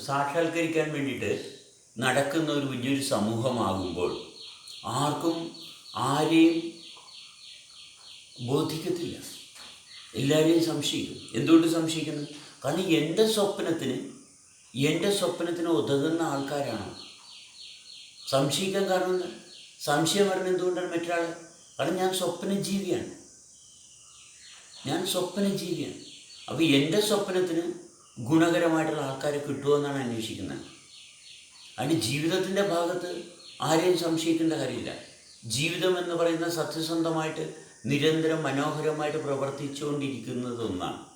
സാക്ഷാത്കരിക്കാൻ വേണ്ടിയിട്ട് നടക്കുന്ന ഒരു വലിയൊരു സമൂഹമാകുമ്പോൾ ആർക്കും ആരെയും ബോധിക്കത്തില്ല. എല്ലാവരെയും സംശയിക്കും. എന്തുകൊണ്ട് സംശയിക്കുന്നു കാരണം എന്റെ സ്വപ്നത്തിന് എന്റെ സ്വപ്നത്തിന് ഉതകുന്ന ആൾക്കാരാണ്. സംശയിക്കാൻ കാരണം സംശയം പറഞ്ഞ എന്തുകൊണ്ടാണ് മറ്റൊരാൾ കാരണം ഞാൻ സ്വപ്നജീവിയാണ്. ഞാൻ സ്വപ്നജീവിയാണ്. അപ്പോൾ എന്റെ സ്വപ്നത്തിന് ഗുണകരമായിട്ടുള്ള ആൾക്കാരെ കിട്ടുമെന്നാണ് അന്വേഷിക്കുന്നത്. അതിന് ജീവിതത്തിന്റെ ഭാഗത്ത് ആരെയും സംശയിക്കേണ്ട കാര്യമില്ല. ജീവിതം എന്ന് പറയുന്ന സത്യസന്ധമായിട്ട് നിരന്തരം മനോഹരമായിട്ട് പ്രവർത്തിച്ചുകൊണ്ടിരിക്കുന്നത് ഒന്നാണ്.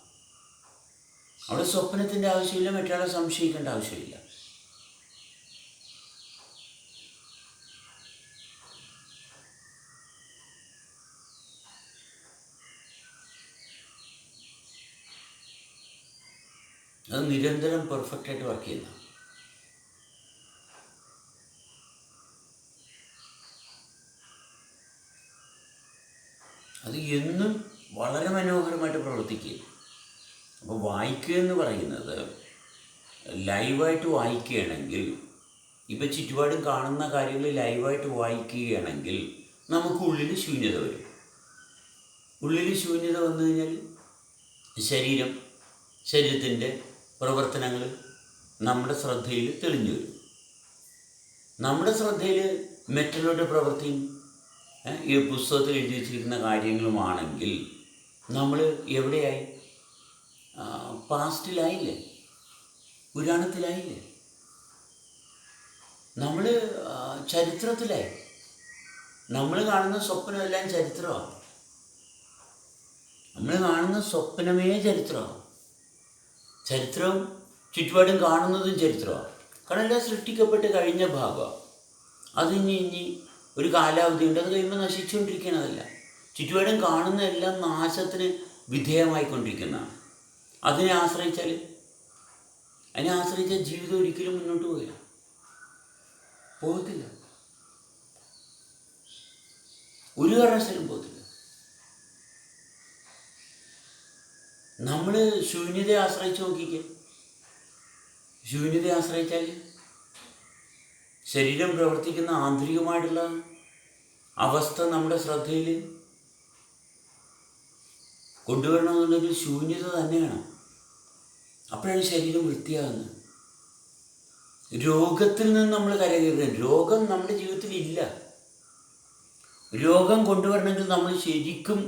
അവിടെ സ്വപ്നത്തിന്റെ ആവശ്യമില്ല മറ്റൊരാളെ സംശയിക്കേണ്ട ആവശ്യമില്ല. അത് നിരന്തരം പെർഫെക്റ്റായിട്ട് വർക്ക് ചെയ്യുന്ന. അത് എന്നും വളരെ മനോഹരമായിട്ട് പ്രവർത്തിക്കുക അപ്പോൾ വായിക്കുക എന്ന് പറയുന്നത് ലൈവായിട്ട് വായിക്കുകയാണെങ്കിൽ ഇപ്പം ചുറ്റുപാടും കാണുന്ന കാര്യങ്ങൾ ലൈവായിട്ട് വായിക്കുകയാണെങ്കിൽ നമുക്ക് ഉള്ളിൽ ശൂന്യത വരും. ഉള്ളിൽ ശൂന്യത വന്നു കഴിഞ്ഞാൽ ശരീരം ശരീരത്തിന്റെ പ്രവർത്തനങ്ങൾ നമ്മുടെ ശ്രദ്ധയിൽ തെളിഞ്ഞു വരും. നമ്മുടെ ശ്രദ്ധയിൽ മറ്റുള്ളവരുടെ പ്രവൃത്തിയും ഈ പുസ്തകത്തിൽ എഴുതി വച്ചിരിക്കുന്ന കാര്യങ്ങളുമാണെങ്കിൽ നമ്മൾ എവിടെയായി? പാസ്റ്റിലായില്ലേ? പുരാണത്തിലായില്ലേ? നമ്മൾ ചരിത്രത്തിലായി. നമ്മൾ കാണുന്ന സ്വപ്നമെല്ലാം ചരിത്രമാണ്. നമ്മൾ കാണുന്ന സ്വപ്നമേ ചരിത്രമാണ്. ചരിത്രവും ചുറ്റുപാടും കാണുന്നതും ചരിത്രമാണ് കാരണം എല്ലാം സൃഷ്ടിക്കപ്പെട്ട് കഴിഞ്ഞ ഭാഗമാണ് അത് ഇനി ഒരു കാലാവധി ഉണ്ട്. അത് കഴിയുമ്പോൾ നശിച്ചുകൊണ്ടിരിക്കണതല്ല ചുറ്റുപാടും കാണുന്ന എല്ലാം നാശത്തിന് വിധേയമായിക്കൊണ്ടിരിക്കുന്നതാണ്. അതിനെ ആശ്രയിച്ചാൽ അതിനെ ആശ്രയിച്ചാൽ ജീവിതം ഒരിക്കലും മുന്നോട്ട് പോകില്ല. പോകത്തില്ല. ഒരു കാരണവശാലും പോകത്തില്ല. നമ്മൾ ശൂന്യതയെ ആശ്രയിച്ച് നോക്കിക്കേ. ശൂന്യതയെ ആശ്രയിച്ചാൽ ശരീരം പ്രവർത്തിക്കുന്ന ആന്തരികമായിട്ടുള്ള അവസ്ഥ നമ്മുടെ ശ്രദ്ധയിൽ കൊണ്ടുവരണമെന്നുണ്ടെങ്കിൽ ശൂന്യത തന്നെയാണ്. അപ്പോഴാണ് ശരീരം വൃത്തിയാകുന്നത്. രോഗത്തിൽ നിന്ന് നമ്മൾ കരകയറുക രോഗം നമ്മുടെ ജീവിതത്തിൽ ഇല്ല രോഗം കൊണ്ടുവരണമെങ്കിൽ നമ്മൾ ശരിക്കും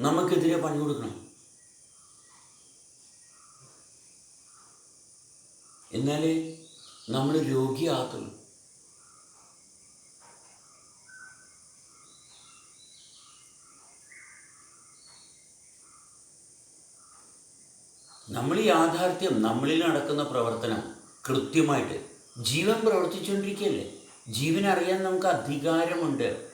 നമുക്കെതിരെ പണി കൊടുക്കണം എന്നാലേ നമ്മൾ രോഗിയാകത്തുള്ളൂ നമ്മൾ യാഥാർത്ഥ്യം നമ്മളിൽ നടക്കുന്ന പ്രവർത്തനം കൃത്യമായിട്ട് ജീവൻ പ്രവർത്തിച്ചുകൊണ്ടിരിക്കുകയല്ലേ? ജീവൻ അറിയാൻ നമുക്ക് അധികാരമുണ്ട്.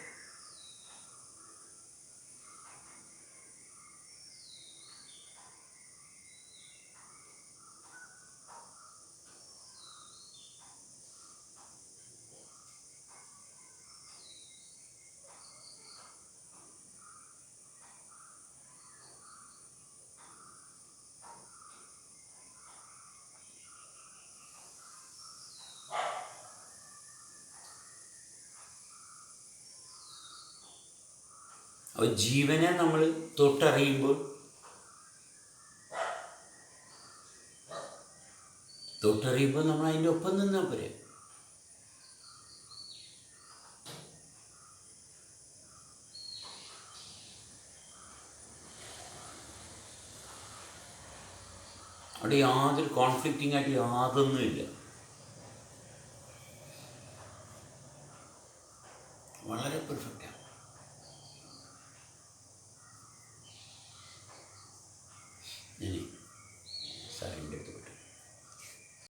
അപ്പോൾ ജീവനെ നമ്മൾ തൊട്ടറിയുമ്പോൾ തൊട്ടറിയുമ്പോൾ നമ്മൾ അതിന്റെ ഒപ്പം നിന്നാൽ പോരെ. അവിടെ യാതൊരു കോൺഫ്ലിക്റ്റിംഗ് ആയിട്ട് യാതൊന്നുമില്ല.